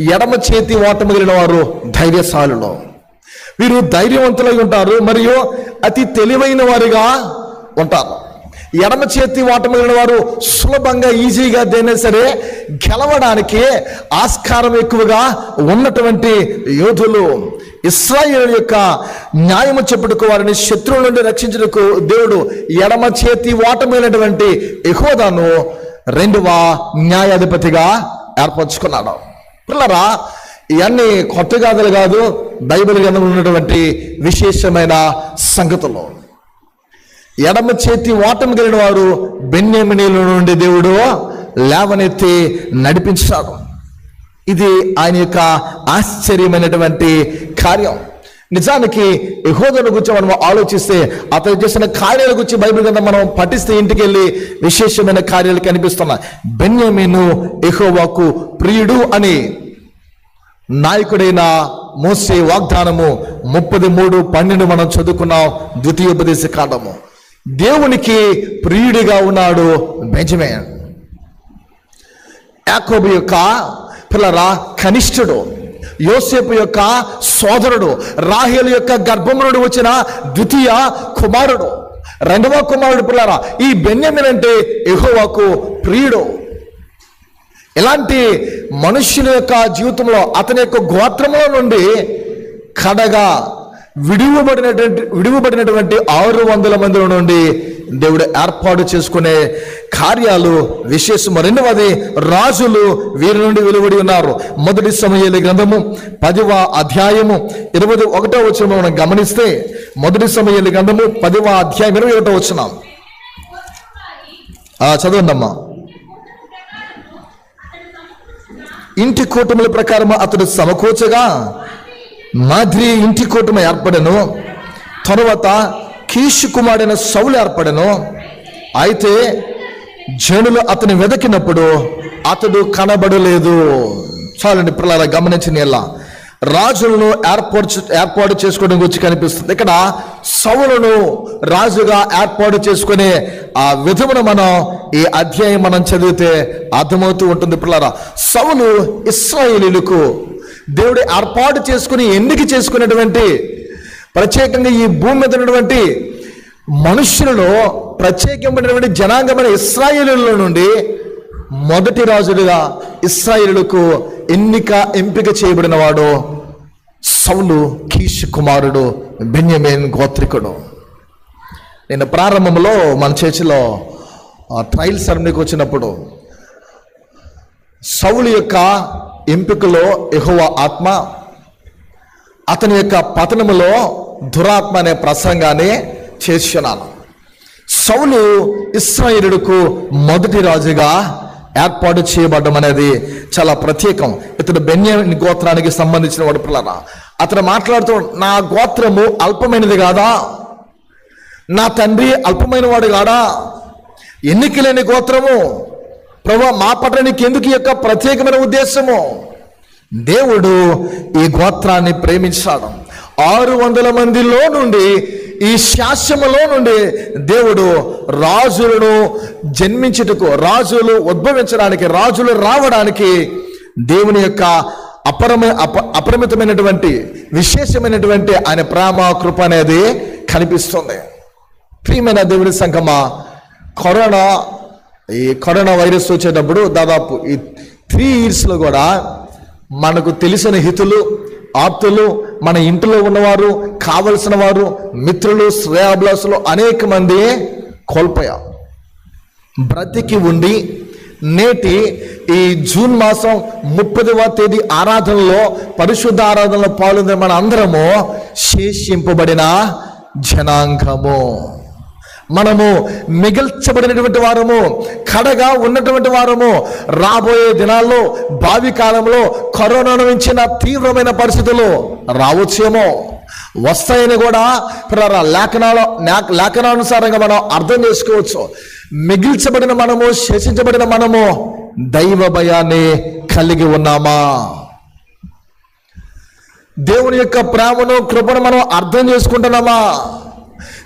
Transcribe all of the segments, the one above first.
ఎడమ చేతి ఓట మిగిలిన వారు ధైర్యశాలులు. వీరు ధైర్యవంతులై ఉంటారు మరియు అతి తెలివైన వారిగా ఉంటారు. ఎడమ చేతి ఓట మిగిలిన వారు సులభంగా ఈజీగా దేనే సరే గెలవడానికి ఆస్కారం ఎక్కువగా ఉన్నటువంటి యోధులు. ఇస్రాయేల్ యొక్క న్యాయము చెప్పుటకు వారిని శత్రువుల నుండి రక్షించుటకు దేవుడు ఎడమ చేతి ఓటమైనటువంటి ఎహోదాను రెండవ న్యాయాధిపతిగా ఏర్పరచుకున్నాడు. పిల్లరా ఇవన్నీ కొత్త గాథలు కాదు బైబిల్ గ్రంథంలో ఉన్నటువంటి విశేషమైన సంగతులు. ఎడమ చేతి ఓటమి కలిగిన వారు బెన్యమినీల నుండి దేవుడు లేవనెత్తి నడిపించాడు. ఇది ఆయన యొక్క ఆశ్చర్యమైనటువంటి కార్యం. నిజానికి యహోదల గురించి మనం ఆలోచిస్తే అతను చేసిన కార్యాల గురించి బైబిల్ కింద మనం పఠిస్తే ఇంటికి వెళ్ళి విశేషమైన కార్యాలు కనిపిస్తున్నాయి బెన్యమీను యహోవాకు ప్రియుడు అని నాయకుడైన మోసే వాగ్దానము ముప్పది మూడు పన్నెండు మనం చదువుకున్నాం ద్వితీయోపదేశ కాండము. దేవునికి ప్రియుడిగా ఉన్నాడు బెంజమే యాకోబు యొక్క పిల్లరా కనిష్ఠుడు. యోసేపు యొక్క సోదరుడు రాహేలు యొక్క గర్భమునుడు వచ్చిన ద్వితీయ కుమారుడు. రెండవ కుమారుడు పిల్లరా ఈ బెన్యమిన్ అంటే ఎహోవాకు ప్రియుడు. ఇలాంటి మనుష్యుల యొక్క జీవితంలో అతని యొక్క గోత్రంలో నుండి కడగా విడివబడినటువంటి విడివబడినటువంటి ఆరు వందల మంది నుండి దేవుడు ఏర్పాటు చేసుకునే కార్యాలు విశేషం రెండవది రాజులు వీరి నుండి వెలువడి ఉన్నారు. మొదటి సమయాల గ్రంథము పదివ అధ్యాయము ఇరవై ఒకటో వచ్చిన మనం గమనిస్తే మొదటి సమయాల గ్రంథము పదివ అధ్యాయం ఇరవై ఒకటో వచ్చిన చదవండమ్మా. ఇంటి కూటముల ప్రకారం అతడు సమకూర్చగా మాదిరి ఇంటి కూటమి ఏర్పడను. తరువాత కీషు కుమారుడైన సౌలు ఏర్పడను. అయితే జనులు అతని వెదకినప్పుడు అతడు కనబడలేదు. చాలండి పిల్లల గమనించిన ఇలా. రాజులను ఏర్పాటు ఏర్పాటు చేసుకోవడం గురించి కనిపిస్తుంది. ఇక్కడ సౌలను రాజుగా ఏర్పాటు చేసుకునే ఆ విధమును మనం ఈ అధ్యాయం మనం చదివితే అర్థమవుతూ ఉంటుంది పిల్లరా సౌలు ఇస్రాయేలీలకు దేవుడు ఏర్పాటు చేసుకుని ఎన్నిక చేసుకునేటువంటి ప్రత్యేకంగా ఈ భూమి మీద ఉన్నటువంటి మనుషులలో ప్రత్యేకమైనటువంటి జనాంగమైన ఇస్రాయేలీల నుండి మొదటి రాజులుగా ఇస్రాయేలులకు ఎన్నిక ఎంపిక చేయబడిన వాడు సౌలు కీష్ కుమారుడు బెన్యమేన్ గోత్రికుడు. నేను ప్రారంభంలో మన చర్చిలో ట్రయల్ సెరమనీకి వచ్చినప్పుడు సౌలు యొక్క ఎంపికలో ఎహోవ ఆత్మ అతని యొక్క పతనములో దురాత్మ అనే ప్రసంగాన్ని చేస్తున్నాను. సౌలు ఇస్రాయిలుడుకు మొదటి రాజుగా ఏర్పాటు చేయబడడం అనేది చాలా ప్రత్యేకం. ఇతడు బెన్యామిన్ గోత్రానికి సంబంధించిన వాడు పిల్లరా. అతను మాట్లాడుతూ నా గోత్రము అల్పమైనది కాదా? నా తండ్రి అల్పమైన వాడు కాడా? ఎన్నికలేని గోత్రము. ప్రభా మా పట్ల నీకు ఎందుకు ఈ యొక్క ప్రత్యేకమైన ఉద్దేశము? దేవుడు ఈ గోత్రాన్ని ప్రేమించాడు. ఆరు వందల మందిలో నుండి ఈ శాస్యములో నుండి దేవుడు రాజులను జన్మించుటకు రాజులు ఉద్భవించడానికి రాజులు రావడానికి దేవుని యొక్క అపరమ అప అపరిమితమైనటువంటి విశేషమైనటువంటి ఆయన ప్రేమ కృప అనేది కనిపిస్తుంది. ప్రియమైన దేవుని సంఘమా కరోనా ఈ కరోనా వైరస్ వచ్చేటప్పుడు దాదాపు ఈ త్రీ ఇయర్స్లో కూడా మనకు తెలిసిన హితులు ఆప్తులు మన ఇంటిలో ఉన్నవారు కావలసిన వారు మిత్రులు శ్రేయాభిలాసులు అనేక మంది కోల్పోయాం బ్రతికి ఉండి నేటి ఈ జూన్ మాసం ముప్పదవ తేదీ ఆరాధనలో పరిశుద్ధ ఆరాధనలో పాల్గొందే మన అందరము శేషింపబడిన జనాంగము. మనము మిగిల్చబడినటువంటి వారము కడగా ఉన్నటువంటి వారము రాబోయే దినాల్లో భావి కాలంలో కరోనాను మించిన తీవ్రమైన పరిస్థితులు రావచ్చేమో. వస్తాయని కూడా పిల్లరా లేఖనాల లేఖనానుసారంగా మనం అర్థం చేసుకోవచ్చు. మిగిల్చబడిన మనము శేషించబడిన మనము దైవ భయాన్ని కలిగి ఉన్నామా? దేవుని యొక్క ప్రేమను కృపను మనం అర్థం చేసుకుంటున్నామా?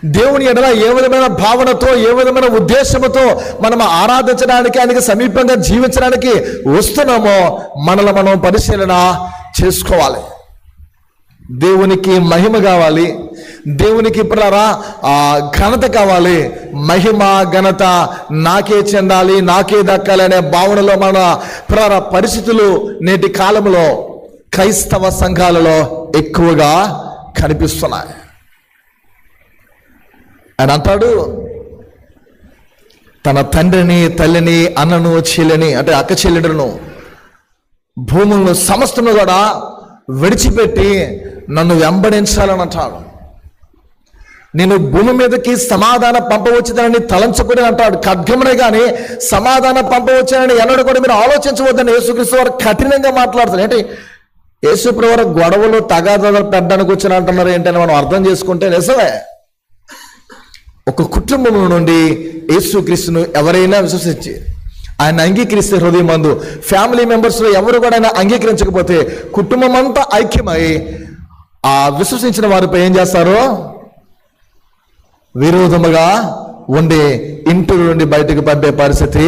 దేవుని ఎడల ఏ విధమైన భావనతో ఏ విధమైన ఉద్దేశంతో మనం ఆరాధించడానికి ఆయనకి సమీపంగా జీవించడానికి వస్తున్నామో మనల్ని మనం పరిశీలన చేసుకోవాలి. దేవునికి మహిమ కావాలి. దేవునికి ప్రరా ఘనత కావాలి. మహిమ ఘనత నాకే చెందాలి నాకే దక్కాలి అనే భావనలో మన ప్రరా పరిస్థితులు నేటి కాలంలో క్రైస్తవ సంఘాలలో ఎక్కువగా కనిపిస్తున్నాయి. ఆయన అంటాడు తన తండ్రిని తల్లిని అన్నను చెల్లిని అంటే అక్క చెల్లెడును భూములను సమస్తను కూడా విడిచిపెట్టి నన్ను వెంబడించాలని అంటాడు. నేను భూమి మీదకి సమాధానం పంపవచ్చుదని తలంచుకుని అంటాడు. ఖడ్గమునే కానీ సమాధానం పంపవచ్చునని ఎన్నడూ కూడా మీరు ఆలోచించవద్దని యేసుక్రీస్తు వారు కఠినంగా మాట్లాడుతారు ఏంటి? యేసుప్రభు గొడవలు తగాదాలు పెట్టడానికి వచ్చిన అంటున్నారు ఏంటని మనం అర్థం చేసుకుంటే నిజమే. ఒక కుటుంబం నుండి యేసుక్రీస్తును ఎవరైనా విశ్వసించి ఆయన అంగీకరిస్తే హృదయం మందు ఫ్యామిలీ మెంబర్స్లో ఎవరు కూడా ఆయన అంగీకరించకపోతే కుటుంబం అంతా ఐక్యమై ఆ విశ్వసించిన వారిపై ఏం చేస్తారు? విరోధముగా ఉండి ఇంటి నుండి బయటకు పంపే పరిస్థితి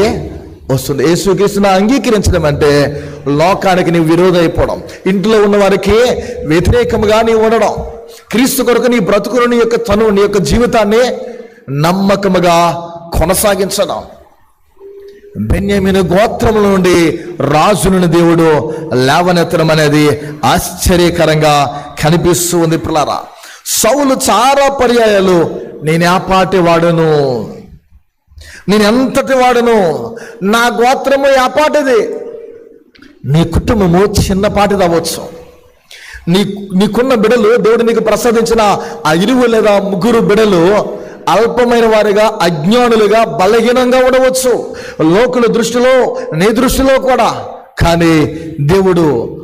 వస్తుంది. యేసుక్రీస్తుని అంగీకరించడం అంటే లోకానికి నీ విరోధం అయిపోవడం ఇంట్లో ఉన్న వారికి వ్యతిరేకముగా నీ ఉండడం. క్రీస్తు కొరకు నీ బ్రతుకును నీ యొక్క తను నీ యొక్క జీవితాన్ని నమ్మకముగా కొనసాగించడం. బెన్యమిన గోత్రముల నుండి రాజులను దేవుడు లేవనెత్తడం అనేది ఆశ్చర్యకరంగా కనిపిస్తూ ఉంది పిల్లరా. సౌలు చాలా పర్యాయాలు నేను ఆ పాటి వాడును? నేను ఎంతటి వాడును? నా గోత్రము ఆ నీ కుటుంబము చిన్నపాటిది అవ్వచ్చు. నీ నీకున్న బిడలు దేవుడు నీకు ప్రసాదించిన ఆ ఇరువు లేదా ముగ్గురు బిడలు అల్పమైన వారిగా అజ్ఞానులుగా బలహీనంగా ఉండవచ్చు. లోకుల దృష్టిలో నీ దృష్టిలో కూడా. కానీ దేవుడు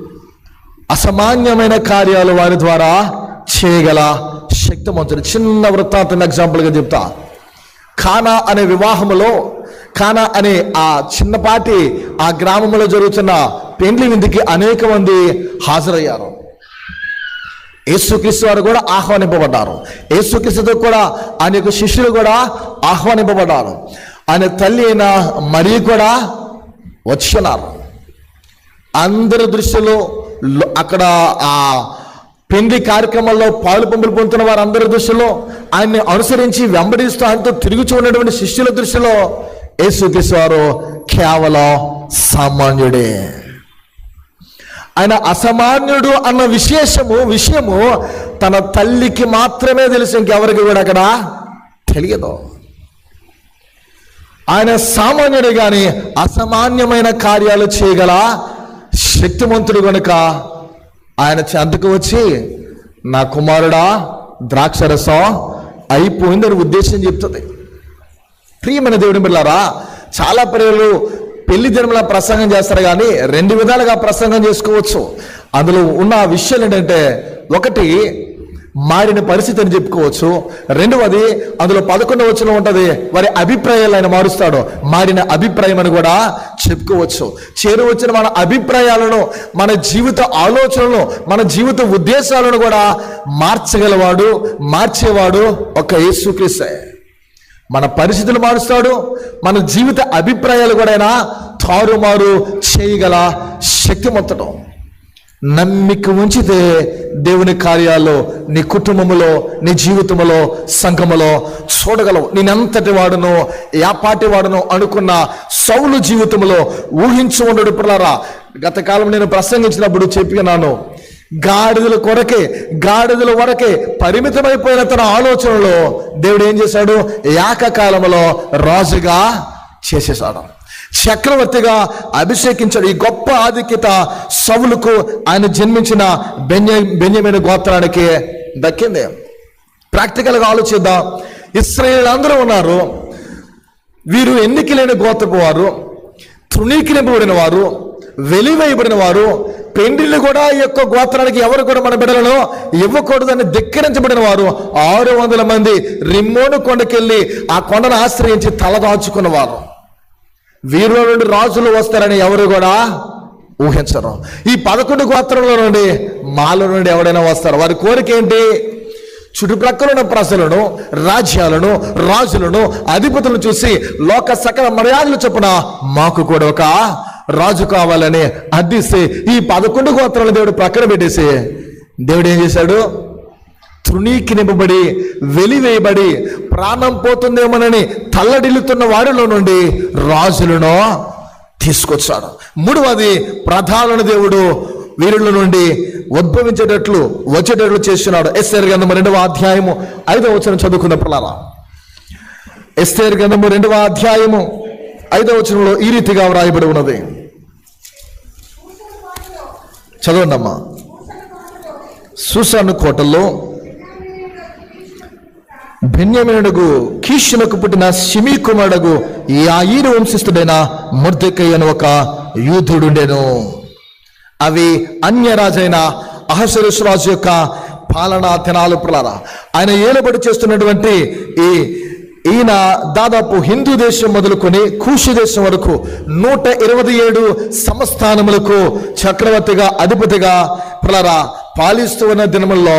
అసామాన్యమైన కార్యాలు వారి ద్వారా చేయగల శక్తిమంతుడు. చిన్న వృత్తాంతం ఎగ్జాంపుల్గా చెప్తా. ఖానా అనే వివాహములో ఖానా అనే ఆ చిన్నపాటి ఆ గ్రామంలో జరుగుతున్న పెండ్లి విందుకి అనేక మంది హాజరయ్యారు. యేసుక్రీస్తు వారు కూడా ఆహ్వానింపబడ్డారు. యేసుక్రీస్తుతో కూడా ఆయన యొక్క శిష్యులు కూడా ఆహ్వానింపబడ్డారు. ఆయన తల్లి అయిన మరీ కూడా వచ్చినారు. అందరి దృష్టిలో అక్కడ ఆ పెళ్ళి కార్యక్రమంలో పాలు పంపులు పొందుతున్న వారందరి దృష్టిలో ఆయన్ని అనుసరించి వెంబడిస్తూ ఆయనతో తిరుగుచూ ఉన్నటువంటి శిష్యుల దృష్టిలో యేసుక్రీస్తు వారు కేవలం సామాన్యుడే. ఆయన అసామాన్యుడు అన్న విశేషము విషయము తన తల్లికి మాత్రమే తెలుసు ఇంకెవరికి కూడా అక్కడ తెలియదు. ఆయన సామాన్యుడు కానీ అసామాన్యమైన కార్యాలు చేయగల శక్తిమంతుడు కనుక ఆయన చెంతకు వచ్చి నా కుమారుడా ద్రాక్షరసం అయిపోయిందని ఉద్దేశం చెప్తుంది. ప్రియమైన దేవుడి బిళ్ళారా చాలా ప్రజలు పెళ్ళి జన్మల ప్రసంగం చేస్తారు కానీ రెండు విధాలుగా ప్రసంగం చేసుకోవచ్చు. అందులో ఉన్న విషయాలు ఏంటంటే ఒకటి మారిన పరిస్థితి అని చెప్పుకోవచ్చు. రెండవది అందులో పదకొండు వచ్చిన ఉంటుంది వారి అభిప్రాయాలు ఆయన మారుస్తాడు. మారిన అభిప్రాయం అని కూడా చెప్పుకోవచ్చు. చేరు వచ్చిన మన అభిప్రాయాలను మన జీవిత ఆలోచనలను మన జీవిత ఉద్దేశాలను కూడా మార్చగలవాడు మార్చేవాడు ఒక యేసుక్రీస్తే. మన పరిస్థితులు మారుస్తాడు మన జీవిత అభిప్రాయాలు కూడా ఆయన తారుమారు చేయగల శక్తిమంతటం నమ్మిక ఉంచితే దేవుని కార్యాల్లో నీ కుటుంబములో నీ జీవితంలో సంఘములో చూడగలవు. నేనెంతటి వాడును యాపాటి వాడును అనుకున్న సౌలు జీవితంలో ఊహించు ఉండడు పిల్లరా. గత కాలం నేను ప్రసంగించినప్పుడు చెప్పినాను గాడిదల కొరకే గాడిదల వరకే పరిమితమైపోయిన తన ఆలోచనలో దేవుడు ఏం చేశాడు? ఏకకాలంలో రాజుగా చేసేసాడు చక్రవర్తిగా అభిషేకించాడు. ఈ గొప్ప ఆధిక్యత సవులకు ఆయన జన్మించిన బెన్య బెన్యమైన గోత్రానికి దక్కింది. ప్రాక్టికల్గా ఆలోచిద్దాం. ఇస్రాయేల్ అందరూ ఉన్నారు. వీరు ఎన్నికలేని గోత్రపు వారు తృణీకరింపబడిన వారు వెలివేయబడిన వారు పెండిళ్ళు కూడా ఈ యొక్క గోత్రానికి ఎవరు కూడా మన బిడ్డలను ఇవ్వకూడదని ధిక్కరించబడిన వారు ఆరు వందల మంది రిమ్మోను కొండకెళ్ళి ఆ కొండను ఆశ్రయించి తలదాచుకున్నవారు వీరిలో నుండి రాజులు వస్తారని ఎవరు కూడా ఊహించరు. ఈ పదకొండు గోత్రంలో నుండి మాలో నుండి ఎవడైనా వస్తారు వారి కోరిక ఏంటి? చుట్టుప్రక్కల ఉన్న ప్రజలను రాజ్యాలను రాజులను అధిపతులను చూసి లోక సకల మర్యాదలు చొప్పున మాకు కూడా ఒక రాజు కావాలని అర్థిస్తే ఈ పదకొండు గోత్రాల దేవుడు ప్రక్కన పెట్టేసి దేవుడు ఏం చేశాడు? తృణీకినింపబడి వెలివేయబడి ప్రాణం పోతుందేమోనని తల్లడిల్లుతున్న వారిలో నుండి రాజులను తీసుకొచ్చాడు. మూడవది ప్రధాన దేవుడు వీరుల నుండి ఉద్భవించేటట్లు వచ్చేటట్లు చేస్తున్నాడు. ఎస్ఆర్ గంధము రెండవ అధ్యాయము ఐదవ వచనం చదువుకున్న పిల్లరా. ఎస్ఆర్ గ్రంథము రెండవ అధ్యాయము ఐదవ వచనంలో ఈ రీతిగా వ్రాయబడి ఉన్నది. చదవండి అమ్మా కోటల్లో బెన్యమినుడుగు కీషునకు పుట్టిన షిమీ కుమారుడుగు యాయిరు వంశస్థుడైన ముర్దెకై అని ఒక యూధుడుండెను అవి అన్యరాజైన అహసరుసు రాజు యొక్క పాలనా తెనాలు ప్రలారా. ఆయన ఏలుబడి చేస్తున్నటువంటి ఈ ఈయన దాదాపు హిందూ దేశం మొదలుకొని కూషి దేశం వరకు నూట ఇరవై ఏడు సంస్థానములకు చక్రవర్తిగా అధిపతిగా ప్రలరా పాలిస్తూ ఉన్న దినముల్లో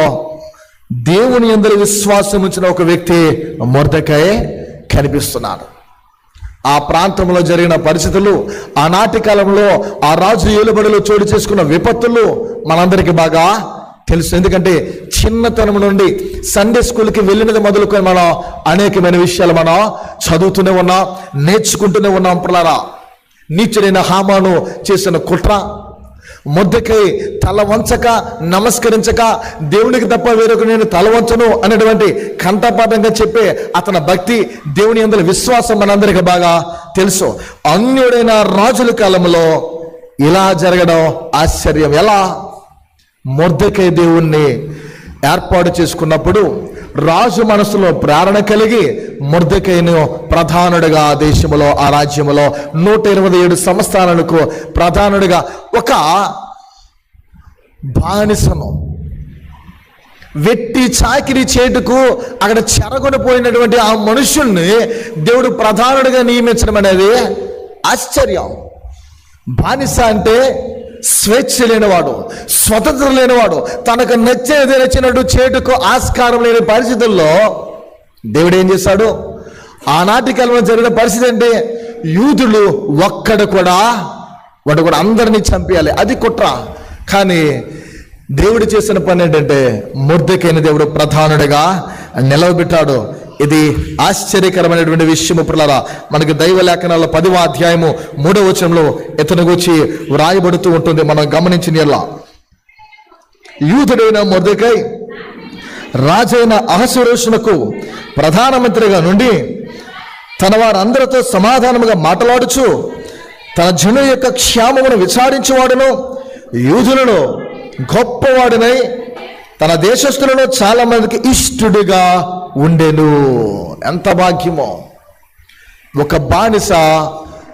దేవుని అందరి విశ్వాసం ఉంచిన ఒక వ్యక్తి మొర్దకై కనిపిస్తున్నాడు. ఆ ప్రాంతంలో జరిగిన పరిస్థితులు ఆనాటి కాలంలో ఆ రాజు ఏలుబడిలో చోటు చేసుకున్న విపత్తులు మనందరికీ బాగా తెలుసు. ఎందుకంటే చిన్నతనం నుండి సండే స్కూల్కి వెళ్ళినది మొదలుకొని మనం అనేకమైన విషయాలు మనం చదువుతూనే ఉన్నాం నేర్చుకుంటూనే ఉన్నాం పిల్లరా. నీచుడైన హామాను చేసిన కుట్ర ముద్దకై తల వంచక నమస్కరించక దేవునికి తప్ప వేరొక నేను తల వంచను అనేటువంటి కంఠపాఠంగా చెప్పే అతని భక్తి దేవుని అందరి విశ్వాసం మనందరికీ బాగా తెలుసు. అన్యుడైన రాజుల కాలంలో ఇలా జరగడం ఆశ్చర్యం. ఎలా? మొర్దకై దేవుణ్ణి ఏర్పాటు చేసుకున్నప్పుడు రాజు మనసులో ప్రేరణ కలిగి మొర్దకైను ప్రధానుడిగా ఆ దేశంలో ఆ రాజ్యములో నూట ఇరవై ఏడు సంస్థానాలకు ప్రధానుడిగా ఒక బానిసను వెట్టి చాకిరి చేటుకు అక్కడ చెరగొనిపోయినటువంటి ఆ మనుషుల్ని దేవుడు ప్రధానుడిగా నియమించడం అనేది ఆశ్చర్యం. బానిస అంటే స్వేచ్ఛ లేనివాడు స్వతంత్ర లేనివాడు తనకు నచ్చేది నచ్చినట్టు చేటుకు ఆస్కారం లేని పరిస్థితుల్లో దేవుడు ఏం చేశాడు ఆనాటి కాలంలో జరిగిన పరిస్థితి అంటే యూదులు ఒక్కడు కూడా వాడు కూడా అందరినీ చంపేయాలి. అది కుట్ర. కానీ దేవుడు చేసిన పని ఏంటంటే ముర్దకైన దేవుడు ప్రధానుడిగా నిలవబెట్టాడు. ఇది ఆశ్చర్యకరమైనటువంటి విషయము పిల్లరా మనకి దైవ లేఖనాల పదివ అధ్యాయము మూడవ వచనంలో ఇతను గురించి వ్రాయబడుతూ ఉంటుంది. మనం గమనించిన ఎలా యూదుడైన మొదకై రాజైన అహసురేషునకు ప్రధానమంత్రిగా నుండి తన వారందరితో సమాధానముగా మాట్లాడుచు తన జను యొక్క క్షేమమును విచారించేవాడును. యూదులను గొప్పవాడినై తన దేశస్తులను చాలా మందికి ఇష్టడుగా ఉండెను. ఎంత భాగ్యమో. ఒక బానిస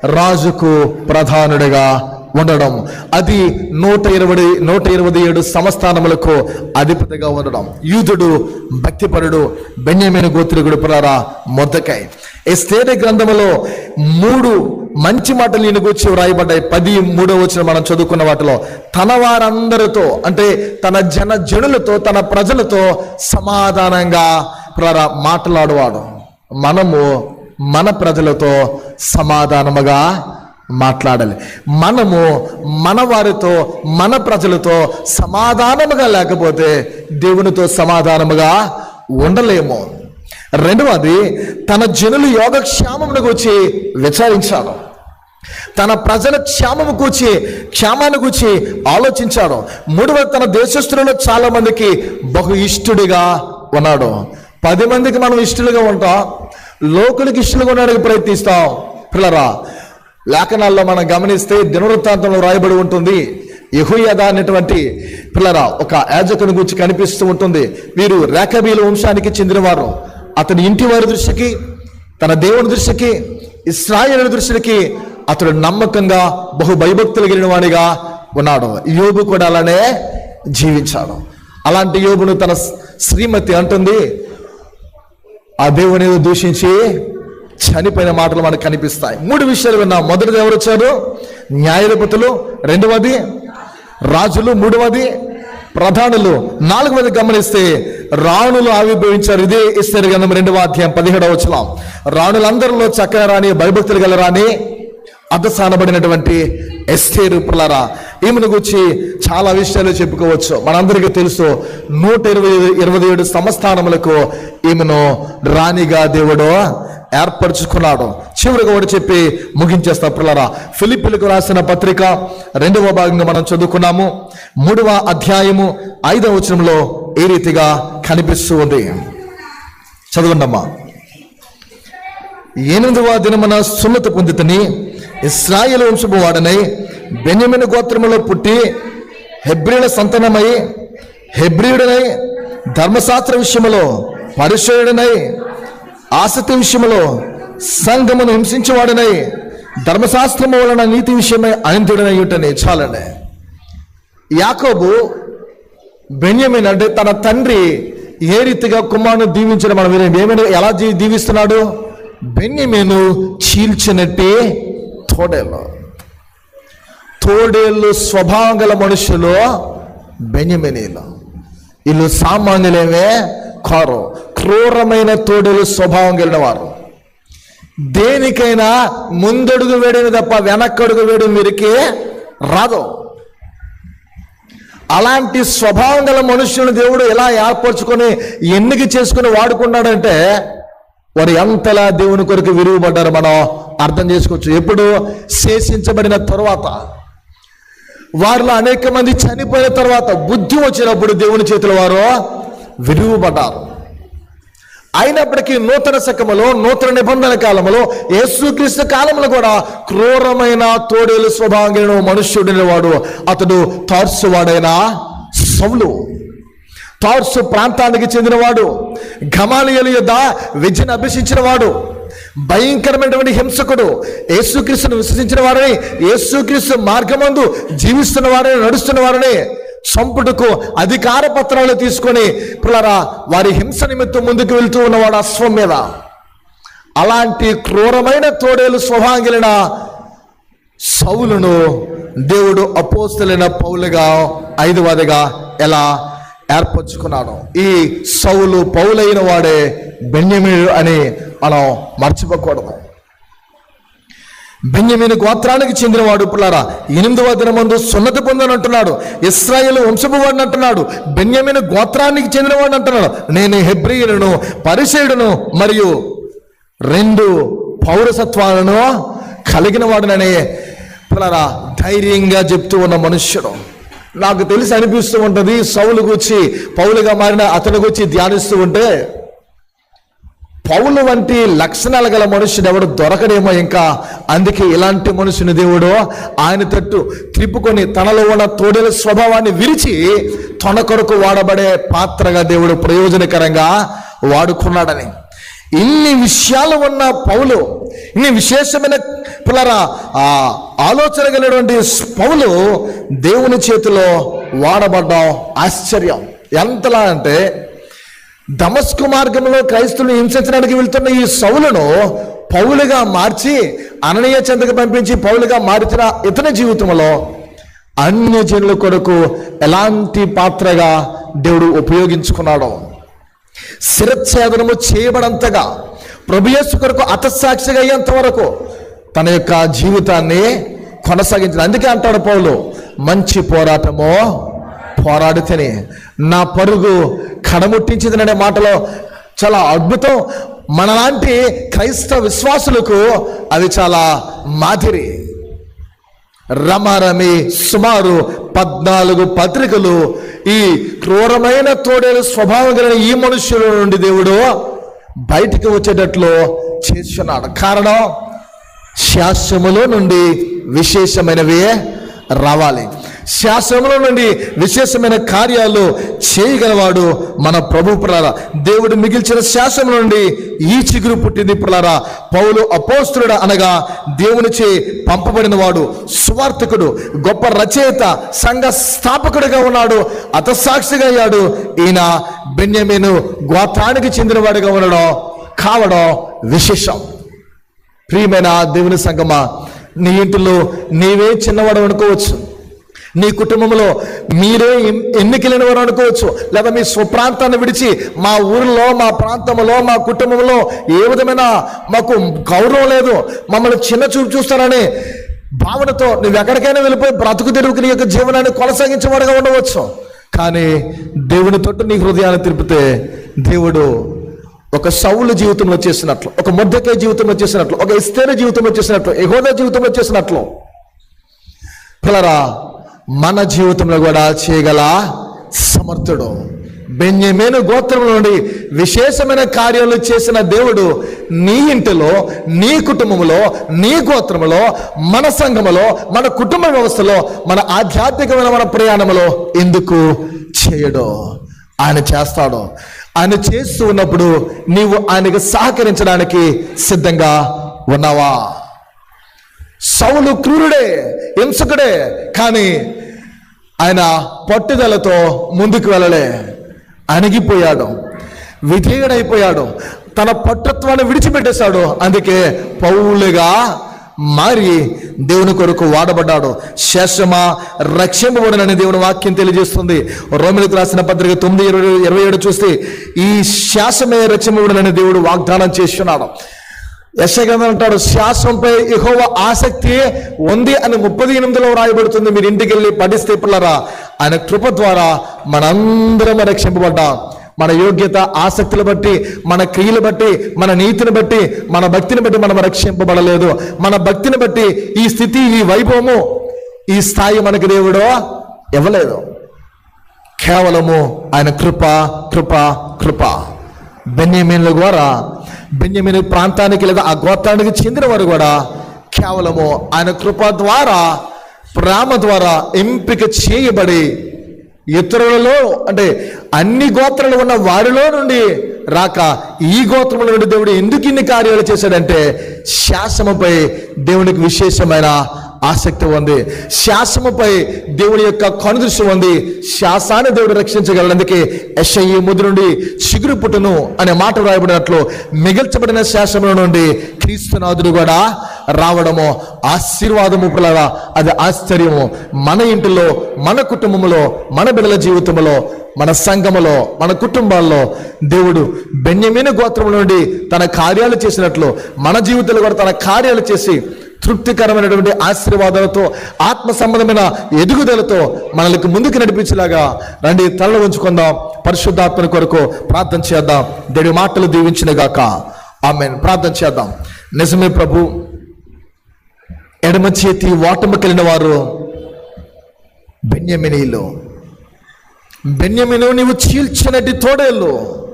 రాజుకు ప్రధానుడిగా ఉండడం అది నూట ఇరవై నూట ఇరవై ఏడు సంస్థానములకు అధిపతిగా ఉండడం. యూదుడు భక్తిపరుడు బెన్యమైన గోత్రికుడు పురారా మొద్దకాయ్ ఎస్తేరి గ్రంథములో మూడు మంచి మాటలు నేను గురించి వ్రాయబడ్డాయి. పది మూడో వచ్చిన మనం చదువుకున్న వాటిలో తన వారందరితో అంటే తన జన జనులతో తన ప్రజలతో సమాధానంగా ప్రరా మాట్లాడువాడు మనము మన ప్రజలతో సమాధానముగా మాట్లాడాలి. మనము మన వారితో మన ప్రజలతో సమాధానముగా లేకపోతే దేవునితో సమాధానముగా ఉండలేము. రెండవది తన జనులు యోగక్షేమమును గురించి విచారించాడు తన ప్రజల క్షేమము కూర్చి క్షేమాన్ని కూర్చి ఆలోచించాడు మూడవది తన దేశస్తులలో చాలా మందికి బహు ఇష్టుడిగా ఉన్నాడు. పది మందికి మనం ఇష్టలుగా ఉంటాం. లోకులకి ఇష్టలుగా ఉండడానికి ప్రయత్నిస్తాం. పిల్లరా లేఖనాల్లో మనం గమనిస్తే దినవృత్తాంతంలో రాయబడి ఉంటుంది. యహుయద అనేటువంటి పిల్లరా ఒక యాజకుని గురించి కనిపిస్తూ ఉంటుంది. వీరు రేఖబీల వంశానికి చెందినవారు. అతని ఇంటి వారి దృష్టికి తన దేవుని దృష్టికి ఇస్రాయేల్ దృష్టికి అతడు నమ్మకంగా బహు భయభక్తులు కలిగిన వాడిగా ఉన్నాడు. యోబు కూడా అలానే జీవించాడు. అలాంటి యోబును తన శ్రీమతి అంటుంది. ఆ దేవుని దూషించి చనిపోయిన మాటలు మనకు కనిపిస్తాయి. మూడు విషయాలు విన్నాం. మొదటిది ఎవరు వచ్చారు? న్యాయాధిపతులు. రెండవది రాజులు. మూడవది ప్రధానులు. నాలుగవది గమనిస్తే రాణులు ఆవిర్భవించారు. ఇదే ఇస్తారు గంధం రెండవ అధ్యాయం పదిహేడవ వచనం. రాణులందరిలో చక్కగా రాని భయభక్తులు గల రాని అద్దసానబడినటువంటి ఎస్తేరు పుల్లరా. ఈమెను గురించి చాలా విషయాలు చెప్పుకోవచ్చు. మనందరికీ తెలుసు నూట ఇరవై ఇరవై ఏడు సంస్థానములకు ఈమెను రాణిగా దేవుడు ఏర్పరచుకున్నాడు. చివరిగా ఒకటి చెప్పి ముగించేస్తా పిల్లరా. ఫిలిపిలకు రాసిన పత్రిక రెండవ భాగంగా మనం చదువుకున్నాము. మూడవ అధ్యాయము ఐదవ వచనంలో ఏ రీతిగా కనిపిస్తూ ఉంది. చదవండమ్మా. ఎనిమిదవ దినమున సున్నత పొందితని ఇస్రాయిల్ వంశపు వాడనై బెన్యమిన గోత్రములో పుట్టి హెబ్రిల సంతానమై హెబ్రియుడనై ధర్మశాస్త్ర విషయములో పరిచయుడనై ఆసక్తి విషయములో సంఘమును హింసించేవాడనై ధర్మశాస్త్రము వలన నీతి విషయమై అనంతుడనై ఉంటనే చాలండి యాకోబు బెన్యమిన్ అంటే తన తండ్రి ఏ రీతిగా కుమారుని దీవించడం మనం ఏమైనా ఎలా దీవిస్తున్నాడు? బెన్యమీను చీల్చినట్టే తోడేళ్ళు తోడేళ్ళు స్వభావం గల మనుషులు బెన్యమినీలు. వీళ్ళు సామాన్యులేమే కారు. క్రూరమైన తోడేలు స్వభావం కలిగిన వారు. దేనికైనా ముందడుగు వేడిని తప్ప వెనక్కడుగు వేడి మీరికి రాదు. అలాంటి స్వభావం గల మనుషులను దేవుడు ఎలా ఏర్పరచుకొని ఎన్నిక చేసుకుని వాడుకున్నాడంటే వారు ఎంతలా దేవుని కొరకు విరుగుపడ్డారు మనం అర్థం చేసుకోవచ్చు. ఎప్పుడు శేషించబడిన తర్వాత వారిలో అనేక మంది చనిపోయిన తర్వాత బుద్ధి వచ్చినప్పుడు దేవుని చేతుల వారు విరుగుపడ్డారు అయినప్పటికీ నూతన శకములో నూతన నిబంధన కాలంలో యేసుక్రీస్తు కాలంలో కూడా క్రూరమైన తోడేలు స్వభావం మనుష్యుడిన వాడు అతడు తార్సువాడైన సౌలు. తార్సు ప్రాంతానికి చెందినవాడు. గమాలియలు యుద్ధ విద్యను అభ్యసించిన వాడు భయంకరమైనటువంటి హింసకుడు. యేసుక్రీస్తును విశ్వసించిన వారని యేసుక్రీస్తు మార్గమందు జీవిస్తున్న వారని నడుస్తున్న వారని చంపుటకు అధికార పత్రాలు తీసుకొని పిల్లరా వారి హింస నిమిత్తం ముందుకు వెళ్తూ ఉన్నవాడు అశ్వం మీద. అలాంటి క్రూరమైన తోడేలు స్వభాంగిలిన సౌలును దేవుడు అపోస్తులైన పౌలుగా ఐదవదిగా ఎలా ఏర్పరచుకున్నాడు ఈ సౌలు పౌలైన వాడే బెన్యమీడు అని మనం మర్చిపోకూడదు. బెన్యమీను గోత్రానికి చెందినవాడు పిల్లారా ఎనిమిదవ దినమందు సున్నతి పొందనంటున్నాడు ఇస్రాయేల్ వంశపువాడిని అంటున్నాడు బెన్యమీను గోత్రానికి చెందినవాడిని అంటున్నాడు. నేను హెబ్రియులను పరిచయుడును మరియు రెండు పౌరసత్వాలను కలిగిన వాడిననే. పులరా ధైర్యంగా చెప్తూ ఉన్న మనుష్యుడు. నాకు తెలిసి అనిపిస్తూ ఉంటుంది సౌలు గుచ్చి పౌలుగా మారిన అతని గుచ్చి ధ్యానిస్తూ ఉంటే పౌలు వంటి లక్షణాలు గల మనుషుని ఎవడు దొరకడేమో ఇంకా. అందుకే ఇలాంటి మనుషుని దేవుడు ఆయన తట్టు త్రిప్పుకొని తనలో ఉన్న తోడేల స్వభావాన్ని విరిచి తన కొరకు వాడబడే పాత్రగా దేవుడు ప్రయోజనకరంగా వాడుకున్నాడని. ఇన్ని విషయాలు ఉన్న పౌలు ఇన్ని విశేషమైన పిల్లరా ఆ ఆలోచన కలిగినటువంటి పౌలు దేవుని చేతిలో వాడబడ్డం ఆశ్చర్యం. ఎంతలా అంటే దమస్కు మార్గంలో క్రైస్తువుని హింసించడానికి వెళ్తున్న ఈ సౌలును పౌలుగా మార్చి అననీయ చెందకు పంపించి పౌలుగా మార్చిన ఇతని జీవితంలో అన్య జనుల కొరకు ఎలాంటి పాత్రగా దేవుడు ఉపయోగించుకున్నాడో. శిరచ్ఛేదనము చేయబడంతగా ప్రభుయేసు కొరకు అతసాక్షిగా అయ్యేంత వరకు తన యొక్క జీవితాన్ని కొనసాగించిన అందుకే అంటాడు పౌలు మంచి పోరాటము పోరాడితేనే నా పరుగు కడముట్టించింది అనే మాటలో చాలా అద్భుతం. మనలాంటి క్రైస్తవ విశ్వాసులకు అది చాలా మాదిరి. రమారమి సుమారు పద్నాలుగు పత్రికలు ఈ క్రూరమైన తోడేలు స్వభావం కలిగిన ఈ మనుష్యుల నుండి దేవుడు బయటికి వచ్చేటట్లు చేస్తున్నాడు. కారణం శాస్త్రములో నుండి విశేషమైనవి రావాలి. శాస్త్రములో నుండి విశేషమైన కార్యాలు చేయగలవాడు మన ప్రభు పులారా దేవుడు మిగిల్చిన శాస్త్రం నుండి ఈ చిగురు పుట్టింది ప్రలారా. పౌలు అపోస్తుడు అనగా దేవునిచే పంపబడిన వాడు సువార్థకుడు గొప్ప రచయిత సంఘ స్థాపకుడిగా ఉన్నాడు అతసాక్షిగా అయ్యాడు. ఈయన బెన్యమీను గోత్రానికి చెందినవాడుగా ఉండడం కావడం విశేషం. ప్రియమైన దేవుని సంగమా నీ ఇంటిలో నీవే చిన్నవాడు అనుకోవచ్చు నీ కుటుంబంలో మీరే ఎన్నికలేని వారు అనుకోవచ్చు. లేదా మీ స్వప్రాంతాన్ని విడిచి మా ఊరిలో మా ప్రాంతంలో మా కుటుంబంలో ఏ విధమైన మాకు గౌరవం లేదు. మమ్మల్ని చిన్న చూపు చూస్తారని భావనతో నువ్వు ఎక్కడికైనా వెళ్ళిపోయి బ్రతుకు తెరువుకు నీ యొక్క జీవనాన్ని కొనసాగించేవాడుగా ఉండవచ్చు. కానీ దేవుని తోటి నీ హృదయాన్ని తిరిపితే దేవుడు ఒక సౌలు జీవితంలో చేసినట్లు ఒక ముద్దకే జీవితంలో చేసినట్లు ఒక ఇస్తేన జీవితంలో చేసినట్లు ఎహోదా జీవితంలో చేసినట్లు. పిల్లరా మన జీవితంలో కూడా చేయగల సమర్థుడు. బెన్యమేను గోత్రం నుండి విశేషమైన కార్యాలు చేసిన దేవుడు నీ ఇంటిలో నీ కుటుంబంలో నీ గోత్రములో మన సంఘములో మన కుటుంబ వ్యవస్థలో మన ఆధ్యాత్మికమైన మన ప్రయాణంలో ఎందుకు చేయడు? ఆయన చేస్తాడు. ఆయన చేస్తూ ఉన్నప్పుడు నీవు ఆయనకు సహకరించడానికి సిద్ధంగా ఉన్నావా? సౌలు క్రూరుడే హింసకుడే కానీ ఆయన పట్టుదలతో ముందుకు వెళ్ళలే. అణిగిపోయాడు. విధేయుడైపోయాడు. తన పట్టత్వాన్ని విడిచిపెట్టేశాడు. అందుకే పౌలుగా మారి దేవుని కొరకు వాడబడ్డాడు. శేషమా రక్షింపబడనని దేవుని వాక్యం తెలియజేస్తుంది. రోమిలకు రాసిన పత్రిక తొమ్మిది ఇరవై ఇరవై ఏడు చూస్తే ఈ శాసమే రక్షింపబడనని దేవుడు వాగ్దానం చేస్తున్నాడు. యశగ్రంథం అంటాడు శాస్త్రంపై ఎహోవ ఆసక్తి ఉంది అని ముప్పది ఎనిమిదిలో రాయబడుతుంది మీరు ఇంటికి వెళ్ళి పఠిస్తే పిల్లరా ఆయన కృప ద్వారా మనందరం రక్షింపబడ్డాం. మన యోగ్యత ఆసక్తులు బట్టి మన క్రియలు బట్టి మన నీతిని బట్టి మన భక్తిని బట్టి మనం రక్షింపబడలేదు. మన భక్తిని బట్టి ఈ స్థితి ఈ వైభవము ఈ స్థాయి మనకి దేవుడు ఇవ్వలేదు. కేవలము ఆయన కృప కృప కృప. బెన్యమీన్ల ద్వారా బెన్యమీన్ ప్రాంతానికి లేదా ఆ గోత్రానికి చెందిన వారు కూడా కేవలము ఆయన కృప ద్వారా ప్రేమ ద్వారా ఎంపిక చేయబడి ఇతరులలో అంటే అన్ని గోత్రాలు ఉన్న వారిలో నుండి రాక ఈ గోత్రముల నుండి దేవుడు ఎందుకు ఇన్ని కార్యాలు చేశాడంటే శాసనపై దేవునికి విశేషమైన ఆసక్తి ఉంది. శాసనముపై దేవుని యొక్క కనుదృష్టి ఉంది. శాసాన్ని దేవుడు రక్షించగలడు అందుకే ఎస్ఐ ముద్ర నుండి చిగురు పుట్టును అనే మాట రాయబడినట్లు మిగిల్చబడిన శాసనముల నుండి క్రీస్తునాథుడు కూడా రావడము ఆశీర్వాదము పిల్లగా అది ఆశ్చర్యము. మన ఇంటిలో మన కుటుంబంలో మన బిడ్డల జీవితంలో మన సంఘములో మన కుటుంబాల్లో దేవుడు బెన్యమీన గోత్రం నుండి తన కార్యాలు చేసినట్లు మన జీవితంలో కూడా తన కార్యాలు చేసి తృప్తికరమైనటువంటి ఆశీర్వాదాలతో ఆత్మ సంబంధమైన ఎదుగుదలతో మనల్ని ముందుకు నడిపించేలాగా రండి తలలో ఉంచుకుందాం పరిశుద్ధాత్మని కొరకు ప్రార్థన చేద్దాం. దేవుడి మాటలు దీవించిన గాక. ఆమె ప్రార్థన చేద్దాం. నిజమే ప్రభు ఎడమ చేతి ఓటమి కలిగిన వారు బెన్యమినీలు బెన్యమిను నీవు చీల్చినట్టు తోడేళ్ళు.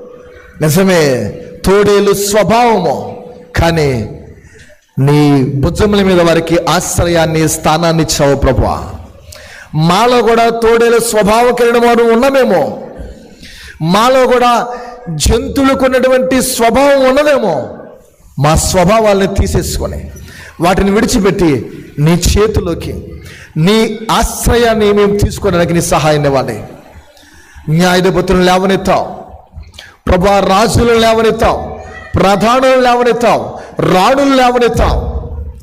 నిజమే తోడేలు స్వభావము. కానీ నీ భుజముల మీద వారికి ఆశ్రయాన్ని స్థానాన్ని ఇచ్చావు ప్రభు మాలో కూడా తోడేల స్వభావ కలిగిన వారు ఉన్నామేమో. మాలో కూడా జంతువులకు ఉన్నటువంటి స్వభావం ఉన్నదేమో. మా స్వభావాల్ని తీసేసుకొని వాటిని విడిచిపెట్టి నీ చేతిలోకి నీ ఆశ్రయాన్ని మేము తీసుకోవడానికి నీ సహాయం ఇవ్వాలి. న్యాయధిపతులను లేవనెత్తావు. ప్రభా రాజులను లేవనెత్తావు. ప్రధానులను లేవనెత్తావు. రాణులు లేవనెత్తావు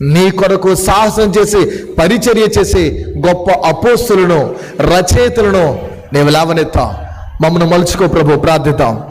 నీ కొరకు సాహసం చేసి పరిచర్య చేసి గొప్ప అపోస్తులను రచయితలను నీవు లేవనెత్తాం. మమ్మను మలుచుకో ప్రభు ప్రార్థిద్దాం.